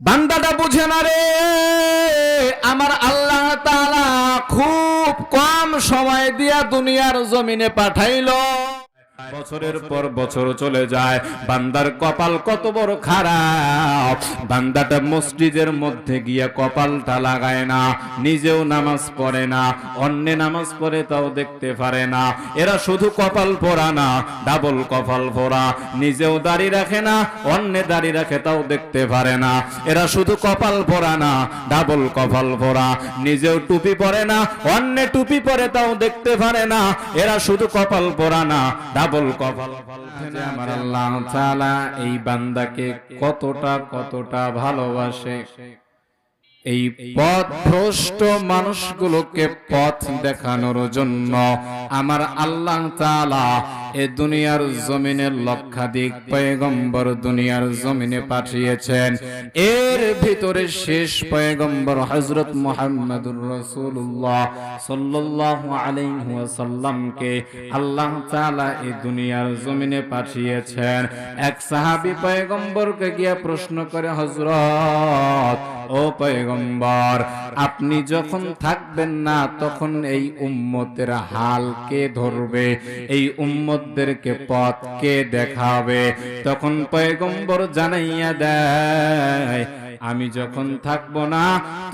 বান্দাটা বুঝে না রে। আমার আল্লাহ তালা খুব কম সময় দিয়া দুনিয়ার জমিনে পাঠাইলো। বছরের পর বছর চলে যায়। বান্দার কপাল কত বড় খারাপ। বান্দাটা মসজিদের মধ্যে গিয়া কপালটা লাগায় না, নিজেও নামাজ পড়ে না, অন্য নামাজ পড়ে তাও দেখতে পারে না। এরা শুধু কপাল পরা না, ডাবল কপাল পরা নিজেও দাড়ি রাখে না, অন্য দাড়ি রাখে তাও দেখতে পারে না। এরা শুধু কপাল পরা না, ডাবল কপাল পরা নিজেও টুপি পরে না, অন্য টুপি পরে তাও দেখতে পারে না। এরা শুধু কপাল পরা না কপাল যে আমার আল্লাহ তাআলা এই বান্দাকে কতটা কতটা ভালোবাসে। এই পথ ভ্রষ্ট মানুষগুলোকে পথ দেখানোর জন্য আমার আল্লাহ তাআলা এ দুনিয়ার জমিনে লক্ষাধিক পয়গম্বর দুনিয়ার জমিনে পাঠিয়েছেন। এর ভিতরে শেষ পয়গম্বর হযরত মুহাম্মদুর রাসূলুল্লাহ সাল্লাল্লাহু আলাইহি ওয়াসাল্লামকে আল্লাহ তাআলা এই দুনিয়ার জমিনে পাঠিয়েছেন। এক সাহাবী পয়গম্বরকে গিয়ে প্রশ্ন করে, হযরত, ও পয়গম্বর, আপনি যখন থাকবেন না, তখন এই উম্মতের হাল কে ধরবে? এই উম্মতদেরকে পথ কে দেখাবে। তখন পয়গম্বর জানাইয়া দেয়, আমি যখন থাকব না,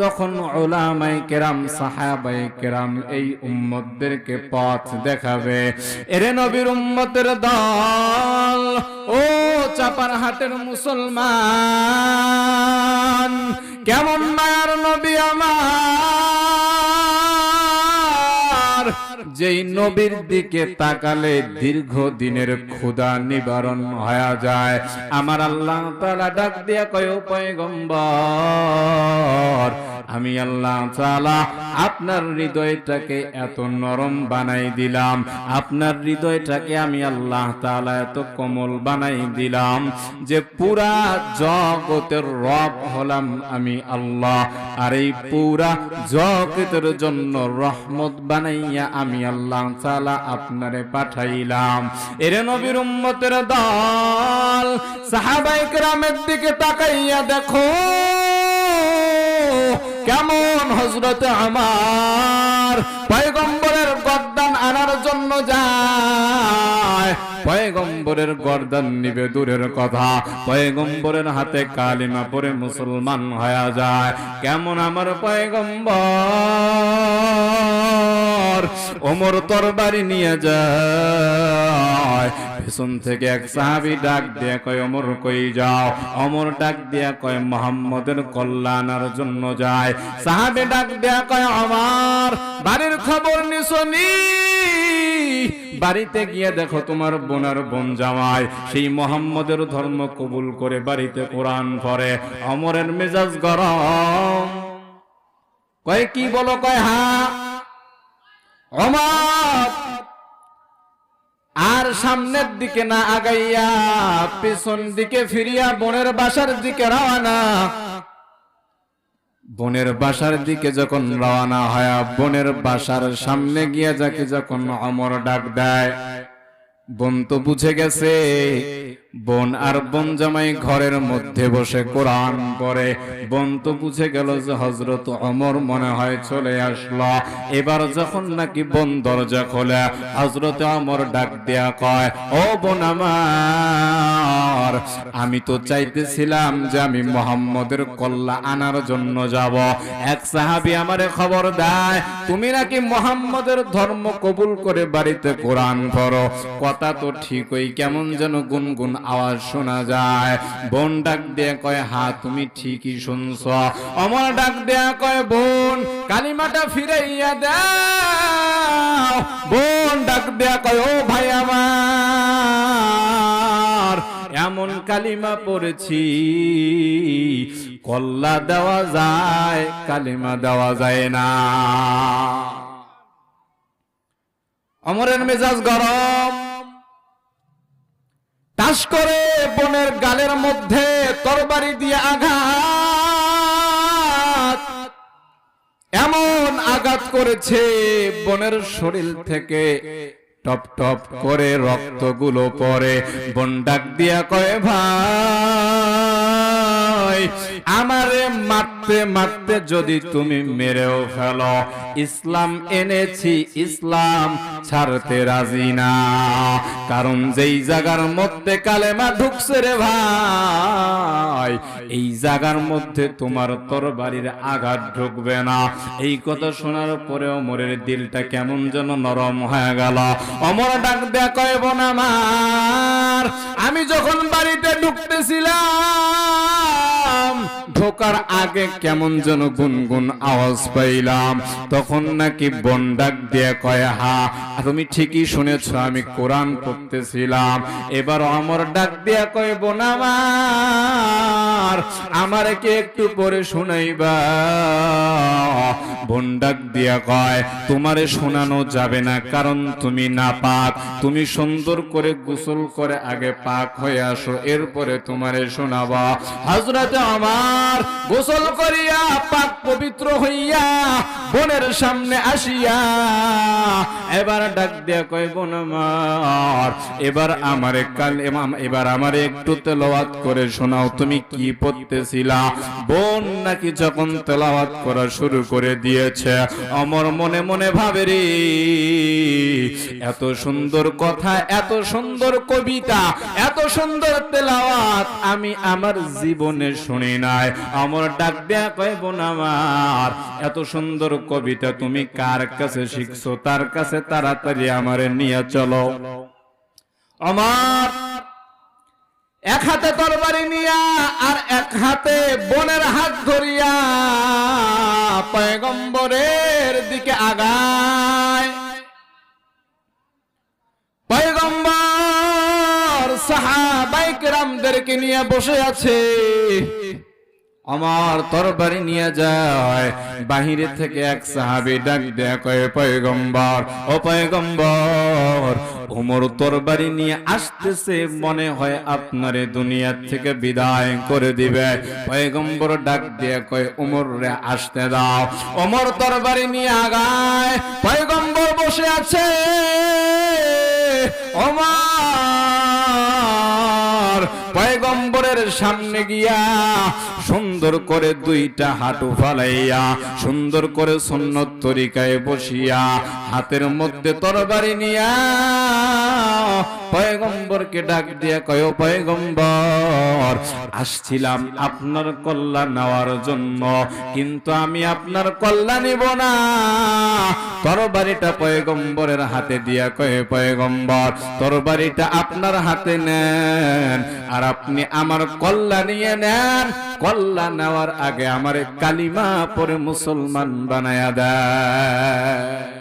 তখন ওলামাই কেরাম সাহাবাই কেরাম এই উম্মতদেরকে পথ দেখাবে। এরে নবীর উম্মতের দল, ও চাপার হাটের মুসলমান, কেমন মায়ার নবী আমার? যেই নবীর দিকে তাকালে দীর্ঘ দিনের ক্ষুধা নিবারণ হয়ে যায়। আমার আল্লাহ তাআলা ডাক দিয়া কয় পয়গম্বর, আমি আল্লাহ তাআলা আপনার হৃদয়টাকে এত নরম বানাই দিলাম। আপনার হৃদয়টাকে আমি আল্লাহ তাআলা এত কোমল বানাই দিলাম যে পুরা জগতের রব হলাম আমি আল্লাহ। আর এই পুরা জগতের জন্য রহমত বানাইয়া আমি আল্লাহ আপনারে পাঠাইলাম। এরে নবীর উম্মতের দল কেরামের দিকে তাকাইয়া দেখো, কেমন হজরত আমার পয়গম্বরের গর্দান আনার জন্য যায়। পয়গম্বরের গর্দান নিবে দূরের কথা, পয়গম্বরের হাতে কালিমা পরে মুসলমান হয়ে যায়। কেমন আমার পয়গম্বর? ওমর ওমর তরবারি নিয়ে যায়। পেছন থেকে এক সাহাবি ডাক দিয়ে কয় অমর কই যাও? অমর ডাক দিয়া কয়, মোহাম্মদের কল্যাণের জন্য যায়। সাহাবি ডাক দিয়া কয় আমার বাড়ির খবর নিশনি বাড়িতে গিয়ে দেখো তোমার বোনার বোন জামাই। সেই মোহাম্মদের ধর্ম কবুল করে বাড়িতে কোরআন পড়ে। অমরের মেজাজ গরম। কয়, কি বলো? কয় হা আর সামনের দিকে না আগাইয়া, পেছন দিকে ফিরিয়া বোনের বাসার দিকে রওনা। বোনের বাসার দিকে যখন রওনা হয়, বোনের বাসার সামনে গিয়া যাকে যখন অমর ডাক দেয়, বোন তো বুঝে গেছে বোন আর বোন জামাই ঘরের মধ্যে বসে কোরআন পড়ে। বোন তো বুঝে গেল যে হজরত অমর মনে হয় চলে আসলো। এবার যখন নাকি বোন দরজা খোলে হজরত অমর ডাক দেয়া কয়, ও বোন আমার, আমি তো চাইতেছিলাম যে আমি মোহাম্মদের কল্লা আনার জন্য যাব। এক সাহাবি আমারে খবর দেয়, তুমি নাকি মোহাম্মদের ধর্ম কবুল করে বাড়িতে কোরআন পড়ো? কথা তো ঠিকই, কেমন যেন গুনগুন আওয়াজ শোনা যায়। বোন ডাক দিয়ে কয়, হা, তুমি ঠিকই শুনছ। অমর ডাক দেয়া কয়, বোন, কালিমাটা ফিরাইয়া দাও। বোন ডাক দেয়া কয়, ও ভাই আমার, এমন কালিমা পড়েছি। কল্লা দেওয়া যায়, কালিমা দেওয়া যায় না। অমরের মেজাজ গরম। তাস করে বনের গালের মধ্যে তরবারি দিয়ে আঘাত। এমন আঘাত করেছে বনের শরীর থেকে। টপ টপ করে রক্তগুলো পরে বন ডাক দিয়া কয়ে, ভাই! আমারে মারতে মারতে যদি তুমি মেরেও ফেলো, ইসলাম এনেছি, ইসলাম ছাড়তে রাজি না। কারণ যেই জায়গার মধ্যে কালেমা ঢুকছে রে ভাই, এই জায়গার মধ্যে তোমার তরবারির আঘাত ঢুকবে না। এই কথা শোনার পরে অমরের দিলটা কেমন যেন নরম হয়ে গেল। অমর ডাক দেয়া কয় আমার আমি যখন বাড়িতে ঢুকতেছিলাম ঢোকার আগে কেমন যেন গুনগুন আওয়াজ পাইলাম। তখন নাকি বন ডাক দিয়ে কয়, হা, তুমি ঠিকই শুনেছ, আমি কোরআন পড়তেছিলাম। এবার অমর ডাক দিয়া কয়, বোন আমার আমার কে একটু পরে শুনাইবা? বোন ডাক দিয়া কয়, তোমারে শোনানো যাবে না, কারণ তুমি না পাক তুমি সুন্দর করে গোসল করে আগে পাক হয়ে আসো, এরপরে তোমারে শোনাবা। হজরতে আমার গোসল করিয়া পাক পবিত্র হইয়া বোনের সামনে আসিয়া, এবার ডাক দিয়া কয়, বোন এবার আমারে কাল এমাম- এবার আমারে একটু তেলাওয়াত করে শোনাও, তুমি কি পড়তেছিলা? বোন নাকি যখন তেলাওয়াত করা শুরু করে দিয়েছে, অমর মনে মনে ভাবে রে, এত সুন্দর কথা, এত সুন্দর কবিতা, এত সুন্দর তেলাওয়াত আমি আমার জীবনে শুনি নাই আমার ডাক দেয়া কয়, বোন আমার, এত সুন্দর কবিতা তুমি কার কাছে শিখছো? তার কাছে তাড়াতাড়ি আমারে নিয়ে চলো। আমার এক হাতে তরবারি নিয়া আর এক হাতে বোনের হাত ধরিয়া পয়গম্বরের দিকে আগায়। পয়গম্বর সাহাবাইক রামদেরকে নিয়ে বসে আছে। আমার তরবারি নিয়ে যায়। বাহিরে থেকে এক সাহাবি ডাক দেয়া, কয়ে, পয়গম্বর, ও পয়গম্বর ওমর তরবারি নিয়ে আসতেছে, মনে হয় আপনারে দুনিয়া থেকে বিদায় করে দিবে। পয়গম্বর ডাক দিয়ে, কয় ওমর রে আসতে দাও। ওমর তরবারি নিয়ে আগায়, পয়গম্বর বসে আছে। ওমর পয়গম্বরের সামনে গিয়া সুন্দর করে দুইটা হাঁটু ফালাইয়া, সুন্দর করে সুন্নত তরিকায় বসিয়া, হাতের মধ্যে তরবারি নিয়া পয়গম্বরকে ডাক দিয়া কয়, পয়গম্বর, আসছিলাম আপনার কল্যাণ নেওয়ার জন্য, কিন্তু আমি আপনার কল্যাণ নিব না। তরবারিটা পয়গম্বরের হাতে দিয়া কয়ে, পয়গম্বর, তরবারিটা আপনার হাতে নেন, আর আপনি আমার কল্যাণ নিয়ে নেন, কল্যাণ নেওয়ার আগে আমার কালিমা পরে মুসলমান বানায়া দেয়।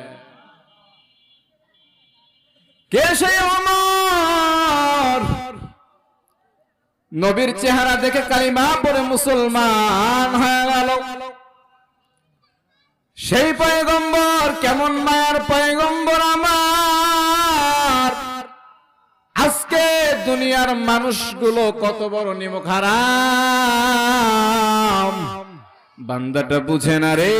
নবীর চেহারা দেখে কালিমা পরে মুসলমান হয়ে গেল। সেই পয়গম্বর, কেমন মায়ার পয়গম্বর আমার? আজকে দুনিয়ার মানুষগুলো কত বড় নিমুখ হারাম। বান্দাটা বুঝে না রে।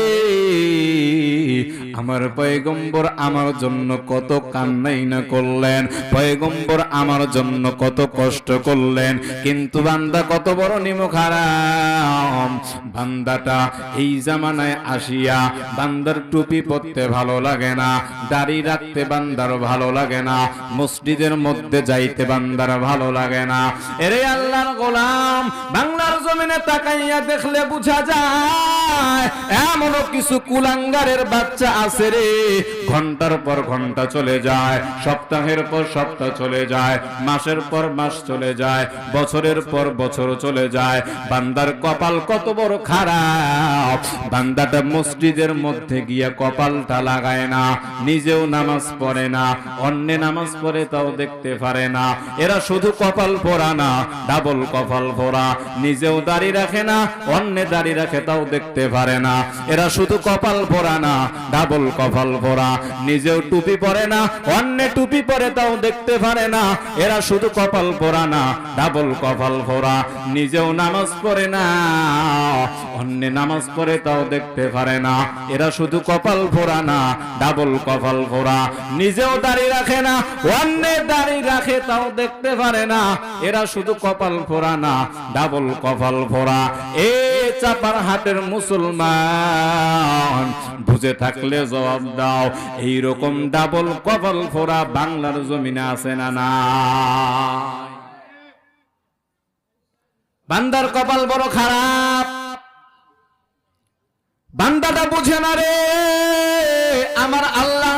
আমার পয়গম্বর আমার জন্য কত কান্নাই না করলেন। পয়গম্বর আমার জন্য কত কষ্ট করলেন। কিন্তু বান্দা কত বড় নিমুখ হারাম। বান্দাটা এই জামানায় আসিয়া বান্দার টুপি পরতে ভালো লাগে না, দাড়ি রাখতে বান্দার ভালো লাগে না, মসজিদের মধ্যে যাইতে বান্দার ভালো লাগে না। এরে আল্লাহর গোলাম, বাংলার জমিনে তাকাইয়া দেখলে বুঝা যায়, এমনও কিছু কুলাঙ্গারের বাচ্চা আছে রে। ঘণ্টার পর ঘণ্টা চলে যায়, সপ্তাহের পর সপ্তাহ চলে যায়, মাসের পর মাস চলে যায়, বছরের পর বছর চলে যায়। বান্দার কপাল কত বড় খারাপ। বান্দাটা মসজিদের মধ্যে গিয়ে কপালটা লাগায় না, নিজেও নামাজ পড়ে না, অন্য নামাজ পড়ে তাও দেখতে পারে না। এরা শুধু কপাল পরা না, ডাবল কপাল পরা নিজেও দাড়ি রাখে না, অন্য দাড়ি রাখে তাও দেখতে পারে না। এরা শুধু কপাল পরা না, ডাবল কপাল পরা নিজেও টুপি পরে না, অন্য টুপি পরে তাও দেখতে পারে না। এরা শুধু কপাল পরা না, ডাবল কপাল পরা নিজেও নামাজ পড়ে না, অন্য নামাজ পড়ে তাও দেখতে পারে না। এরা শুধু কপাল ফোরা না, ডাবল কপাল ফোরা নিজেও দাড়ি রাখে না অন্যের দাড়ি রাখে তাও দেখতে পারে না। এরা শুধু কপাল ফোরা না, ডাবল কপাল ফোরা এ চাপার হাটের মুসলমান, বুঝে থাকলে জবাব দাও এই রকম ডাবল কপাল ফোরা বাংলার জমিনে আছে না না বান্দার কপাল বড় খারাপ। বান্দাটা বুঝে না রে, আমার আল্লাহ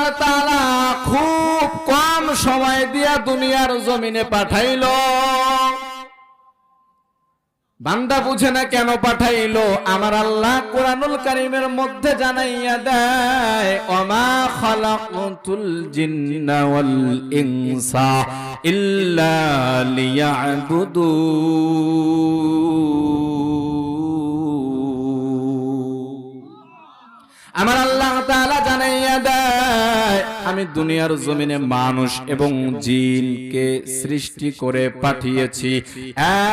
খুব কম সময় দিয়া দুনিয়ার জমিনে পাঠাইলো। বান্দা বুঝে না কেন পাঠাইলো? আমার আল্লাহ কোরআনুল কারিমের মধ্যে জানাইয়া দেয় অমা খালাকুতুল জিন্না ওয়াল ইনসা ইল্লা লিয়াবুদু। আমার আল্লাহ তাআলা জানাইয়া দেয়, আমি দুনিয়ার জমিনে মানুষ এবং জিনকে সৃষ্টি করে পাঠিয়েছি।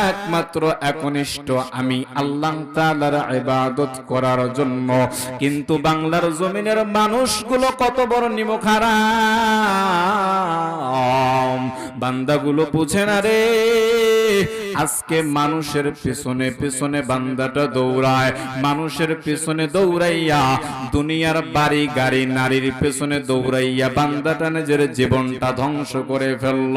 একমাত্র একনিষ্ঠ আমি আল্লাহ তাআলার ইবাদত করার জন্য। কিন্তু বাংলার জমিনের মানুষগুলো কত বড় নিমখারাম। বান্দাগুলো বুঝে না রে। আজকে মানুষের পিছনে পিছনে বান্দাটা দৌড়ায়। মানুষের পিছনে দৌড়াইয়া দুনিয়ার বাড়ি, গাড়ি, নারীর পেছনে দৌড়াইয়া বান্দাটা নিজের জীবনটা ধ্বংস করে ফেলল।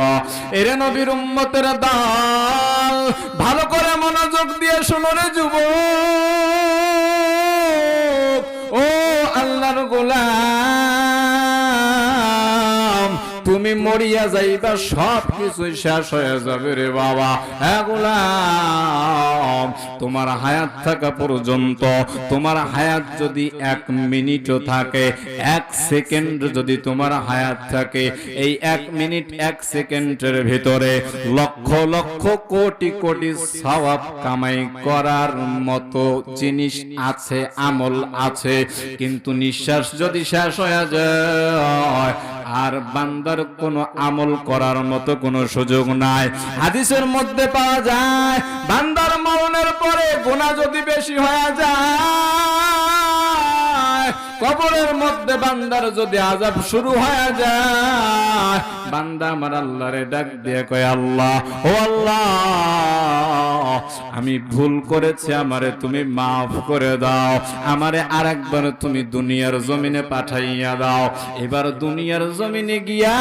এরে নবীর উম্মতের দল, ভালো করে মনোযোগ দিয়ে শোনো রে যুব ও আল্লাহর গোলাম। তুমি মরিয়া যাইবা সব কিছু শেষ হয়ে যাবে রে বাবা। হ্যাঁ তোমার হায়াত থাকা পর্যন্ত, তোমার হায়াত যদি এক মিনিটও থাকে, এক সেকেন্ড যদি তোমার হায়াত থাকে, এই এক মিনিট, এক সেকেন্ডের ভিতরে লক্ষ লক্ষ কোটি কোটি সওয়াব কামাই করার মতো জিনিস আছে, আমল আছে, কিন্তু নিঃশ্বাস যদি শেষ হয়ে যায়, আর বান্দার কোনো আমল করার মতো কোনো সুযোগ নাই। হাদিসের মধ্যে পাওয়া যায়, বান্দার মরণের পরে গোনা যদি বেশি হয়ে যায় কবরের মধ্যে বান্দার যদি আজাব শুরু হয়ে যায়, বান্দা আমার আল্লাহরে ডাক দিয়ে কয়, আল্লাহ, ও আল্লাহ, আমি ভুল করেছি, আমারে তুমি মাফ করে দাও, আমারে আরেকবার তুমি দুনিয়ার জমিনে পাঠাইয়া দাও। এবার দুনিয়ার জমিনে গিয়া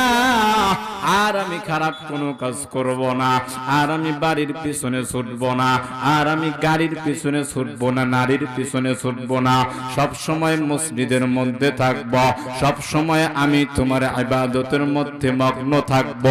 আর আমি খারাপ কোনো কাজ করব না, আর আমি বাড়ির পিছনে ছুটব না, আর আমি গাড়ির পিছনে ছুটব না, নারীর পিছনে ছুটব না। সব সময় মসজিদের মধ্যে থাকব। সব সময় আমি তোমার ইবাদতের মধ্যে মগ্ন থাকব।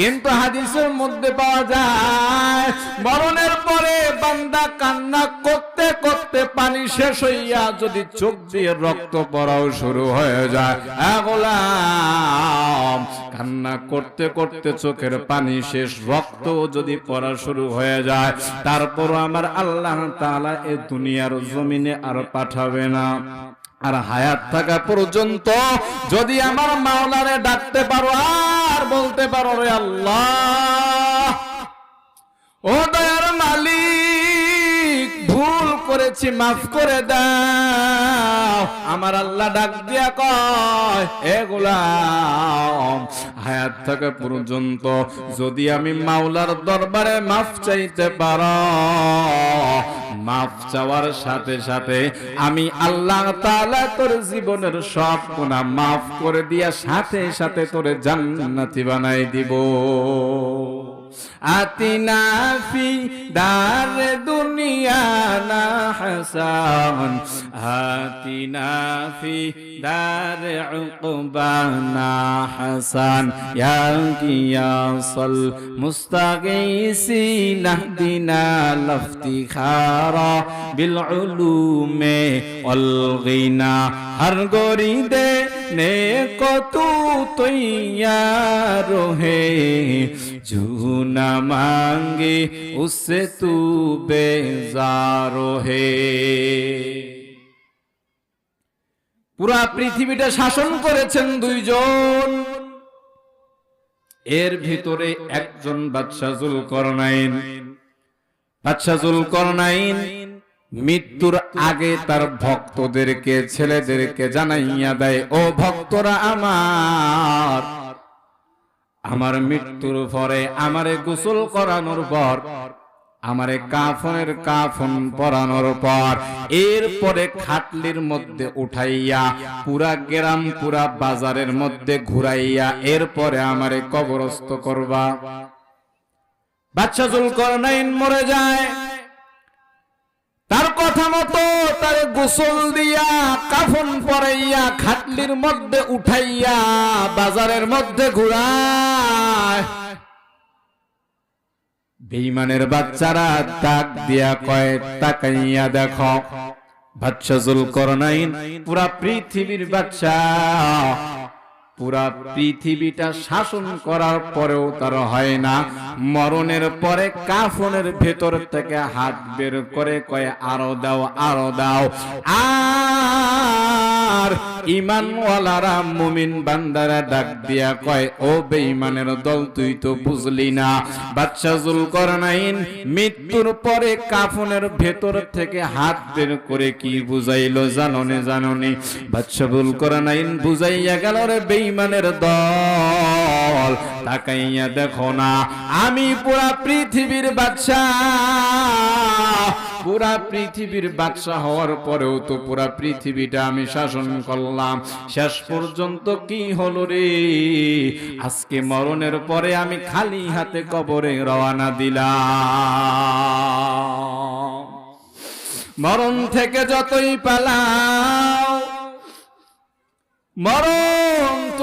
কিন্তু হাদিসের মধ্যে পাওয়া যায়, মরণের পরে বান্দা কান্না করতে করতে পানি শেষ হইয়া যদি চোখ দিয়ে রক্ত পড়াও শুরু হয়ে যায়। হ্যাঁ গোলাম। কান্না করতে করতে চোখের পানি শেষ, রক্ত যদি পড়া শুরু হয়ে যায় তারপর আমার আল্লাহ তাআলা এ দুনিয়ার জমিনে আর পাঠাবে না। আর হায়াত থাকা পর্যন্ত যদি আমার মাওলারে ডাকতে পারো, আর বলতে পারো রে আল্লাহ। ও দয়ার মালিক করেছি, মাফ করে দাও। আমার আল্লাহ ডাক দিয়া কয়, এ গোলাম, হায়াত থাকা পর্যন্ত যদি আমি মাওলার দরবারে মাফ চাইতে পারো, মাফ চাওয়ার সাথে সাথে আমি আল্লাহ তাআলা তোর জীবনের সব গুনাহ মাফ করে দিয়া সাথে সাথে তোরে জান্নাতি বানাই দিব। আতিনা ফি দার দুনিয়া না হাসান। আতিনা ফি দার উকবানা হাসান। ইয়া কিয়াসল মুস্তাগীসিন দিনা লফতিখারা বিল উলুমে ওয়াল গিনা। হর গরি দে নে কতু তৈয়ার হে জুনা মাঙ্গে উসে তু পুরা পৃথিবীটা শাসন করেছেন দুইজন। এর ভিতরে একজন বাদশাহ জুল করনাইন বাদশাহ জুল করনাইন মৃত্যুর আগে তার ভক্তদেরকে, ছেলেদেরকে জানাইয়া দেয়, ও ভক্তরা আমার আমার মৃত্যুর পরে আমারে গোসল করানোর পর, আমারে কাফনের কাফন পরানোর পর, এরপরে খাটলির মধ্যে উঠাইয়া, পুরা গ্রাম, পুরা বাজারের মধ্যে ঘুরাইয়া, এরপরে আমারে কবরস্থ করবা। বাচ্চা জুল করনাইন মরে যায়। কথা মতো তার গোসল দিয়া কাফন পরাইয়া খাটলির মধ্যে উঠাইয়া বাজারের মধ্যে ঘুরায়। বেইমানের বাচ্চারা তাক দিয়া কয়, তাকাইয়া দেখো বাচ্চা জুল করনাইন পুরা পৃথিবীর বাচ্চা পুরা পৃথিবীটা শাসন করার পরেও তার হয় না। মরণের পরে কাফনের ভেতর থেকে হাত বের করে কয়ে, আরও দাও আরও দাও। আর ইমানওয়ালারা মুমিন বান্দারা ডাক দিয়া কয়, ও বেঈমানের দল, তুই তো বুঝলি না। বাচ্চা জুল করনাইন মৃত্যুর পরে কাফনের ভেতর থেকে হাত বের করে কি বুঝাইলো জাননে জাননি। বাচ্চা জুল করনাইন বুঝাইয়া গেল, রে বেঈমানের দল। তাকাইয়া দেখো না, আমি পুরা পৃথিবীর বাচ্চা পুরা পৃথিবীর বাদশা হওয়ার পরেও তো পুরা পৃথিবীটা আমি শাসন করলাম। শেষ পর্যন্ত কি হলো রে? আজকে মরণের পরে আমি খালি হাতে কবরে রওনা দিলাম। মরণ থেকে যতই পালাও, মরণ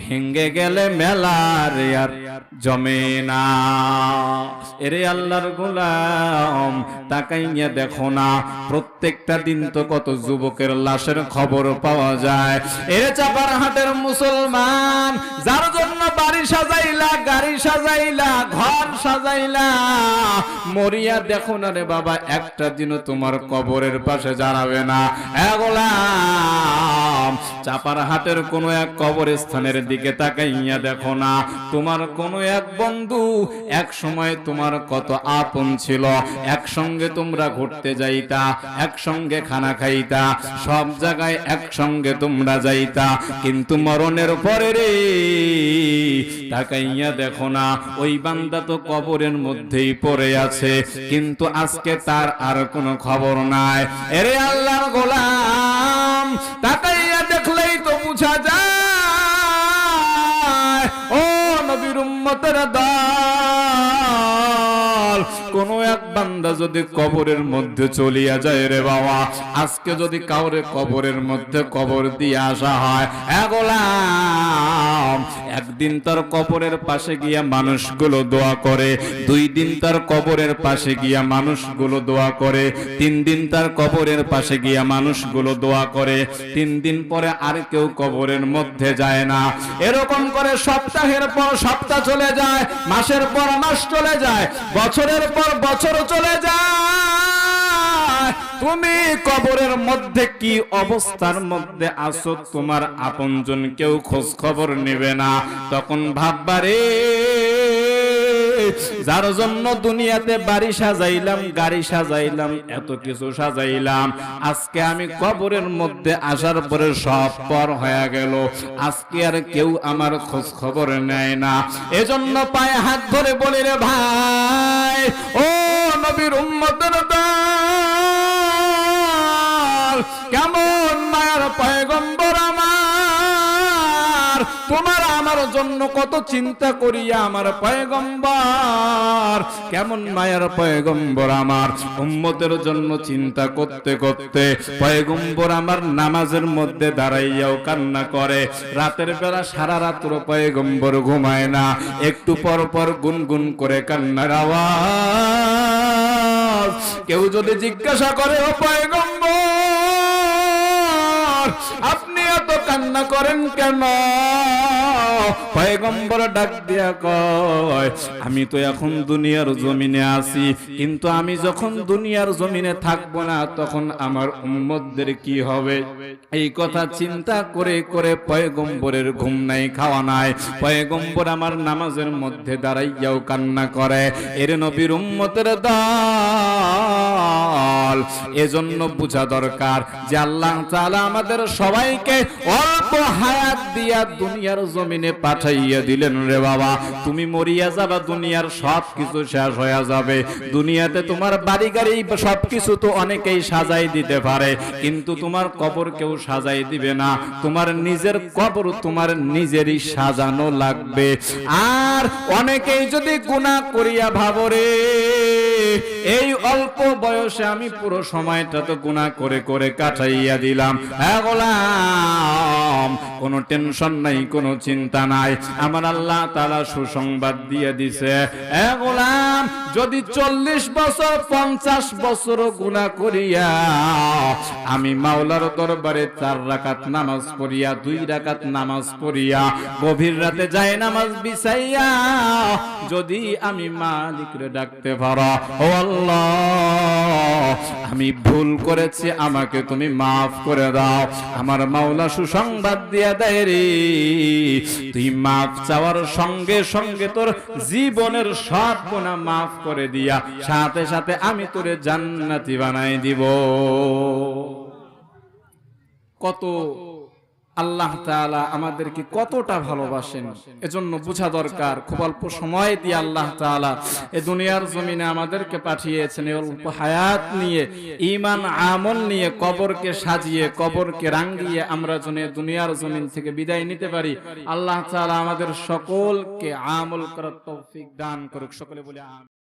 ভেঙ্গে গেলে মেলার আর জমে না। এরে আল্লাহর গোলাম, তাকাইয়া দেখো না, প্রত্যেকটা দিন তো কত যুবকের লাশের খবর পাওয়া যায়। এরে চাপার হাটের মুসলমান, যার জন্য বাড়ি সাজাইলা, গাড়ি সাজাইলা, ঘর সাজাইলা, মরিয়া দেখো না রে বাবা, একটা দিনও তোমার কবরের পাশে জানাবে না। এগোলাম চাপার হাটের কোনো এক কবরস্থানের দিকে তাকাইয়া দেখো না। তোমার কোনো এক বন্ধু এক সময় তোমার কত আপন ছিল। একসঙ্গে তোমরা ঘুরতে যাইতা, একসঙ্গে খানা খাইতা, সব জায়গায় একসঙ্গে তোমরা যাইতা। কিন্তু মরণের পরে রে, তাকাইয়া দেখো না, ওই বান্দা তো কবরের মধ্যেই পড়ে আছে। কিন্তু আজকে তার আর কোনো খবর নাই। এরে আল্লাহর গোলাম, তাকাইয়া যদি কবরের মধ্যে চলিয়া যায় রে বাবা, আজকে যদি কাউরে কবরের মধ্যে কবর দিয়ে আসা হয় এগোলাম একদিন তার কবরের পাশে গিয়া মানুষগুলো দোয়া করে, দুই দিন তার কবরের পাশে গিয়া মানুষগুলো দোয়া করে, তিন দিন তার কবরের পাশে গিয়া মানুষগুলো দোয়া করে, তিন দিন পরে আর কেউ কবরের মধ্যে যায় না। এরকম করে সপ্তাহের পর সপ্তাহ চলে যায়, মাসের পর মাস চলে যায়, বছরের পর বছর চলে যায় তুমি কবরের মধ্যে কি অবস্থার মধ্যে আছো? তোমার আপনজন কেউ খোঁজ খবর নেবে না। তখন ভাববারে, যার জন্য দুনিয়াতে বাড়ি সাজাইলাম, গাড়ি সাজাইলাম, এত কিছু সাজাইলাম। আজকে আমি কবরের মধ্যে আসার পরে সব পর হয়ে গেল। আজকে আর কেউ আমার খোঁজ খবর নেয় না। এজন্য পায়ে হাত ধরে বলি রে ভাই, ও নবীর উম্মতের আমার জন্য কত চিন্তা করিয়া আমার পয়গম্বর। কেমন মায়ের পয়গম্বর আমার? উম্মতের জন্য চিন্তা করতে করতে পয়গম্বর আমার নামাজের মধ্যে দাঁড়াইয়াও কান্না করে। রাতের বেলা সারা রাত্র পয়গম্বর ঘুমায় না। একটু পর পর গুনগুন করে কান্নার আওয়াজ। কেউ যদি জিজ্ঞাসা করে, ও পয়গম্বর কান্না করেন কেন? পয়গম্বর ডাক দিয়া কয়, আমি তো এখন দুনিয়ার জমিনে আছি, কিন্তু আমি যখন দুনিয়ার জমিনে থাকব না, তখন আমার উম্মতদের কি হবে? এই কথা চিন্তা করে করে পয়গম্বরের ঘুম নাই, খাওয়া নাই। পয়গম্বর আমার নামাজের মধ্যে দাঁড়াইয়াও কান্না করে। এর নবীর উম্মতের দল এজন্য বোঝা দরকার যে আল্লাহ তাআলা আমাদের সবাইকে অল্প হায়াত দিয়া দুনিয়ার জমিনে পাঠাইয়া দিলেন রে বাবা। তুমি মরিয়া যাবা, দুনিয়ার সব কিছু শেষ হয়ে যাবে। দুনিয়াতে তোমার বাড়ি গাড়ি সব কিছু তো অনেকেই সাজাই দিতে পারে, কিন্তু তোমার কবর কেউ সাজাই দিবে না। তোমার নিজের কবর তোমার নিজেরই সাজানো লাগবে। আর অনেকেই যদি গুনাহ করিয়া ভাবরে এই অল্প বয়সে আমি পুরো সময়টা তো গুণা করে করে কাটাইয়া দিলাম। হ্যাঁ গোলাম। কোনো টেনশন নাই, কোনো চিন্তা নাই। আমার আল্লাহ তালা সুসংবাদ দিয়ে দিছে গোলাম, যদি চল্লিশ বছর, পঞ্চাশ বছর গুণা করিয়া, আমি মাওলার দরবারে চার রাকাত নামাজ পড়িয়া, দুই রাকাত নামাজ পড়িয়া, গভীর রাতে যায় নামাজ বিছাইয়া, যদি আমি মালিকরে ডাকতে পারো, ও আল্লাহ, আমি ভুল করেছি, আমাকে তুমি মাফ করে দাও। আমার মাওলা সুসংবাদ দিয়া দেয় রে। তুই মাফ চাওয়ার সঙ্গে সঙ্গে তোর জীবনের সব গুণা মাফ করে দিয়া, সাথে সাথে আমি তোরে জান্নাতি বানাই দিব। কত আল্লাহ তাআলা আমাদেরকে কতটা ভালোবাসেন? এজন্য বোঝা দরকার, খুব অল্প সময় দিয়ে আল্লাহ তাআলা এই দুনিয়ার জমিনে আমাদেরকে পাঠিয়েছেন অল্প হায়াত নিয়ে, ঈমান, আমল নিয়ে, কবরকে সাজিয়ে, কবরকে রাঙ্গিয়ে আমরা এই দুনিয়ার জমিন থেকে বিদায় নিতে পারি। আল্লাহ তাআলা আমাদের সকলকে আমল করার তৌফিক দান করুক। সকলে বলে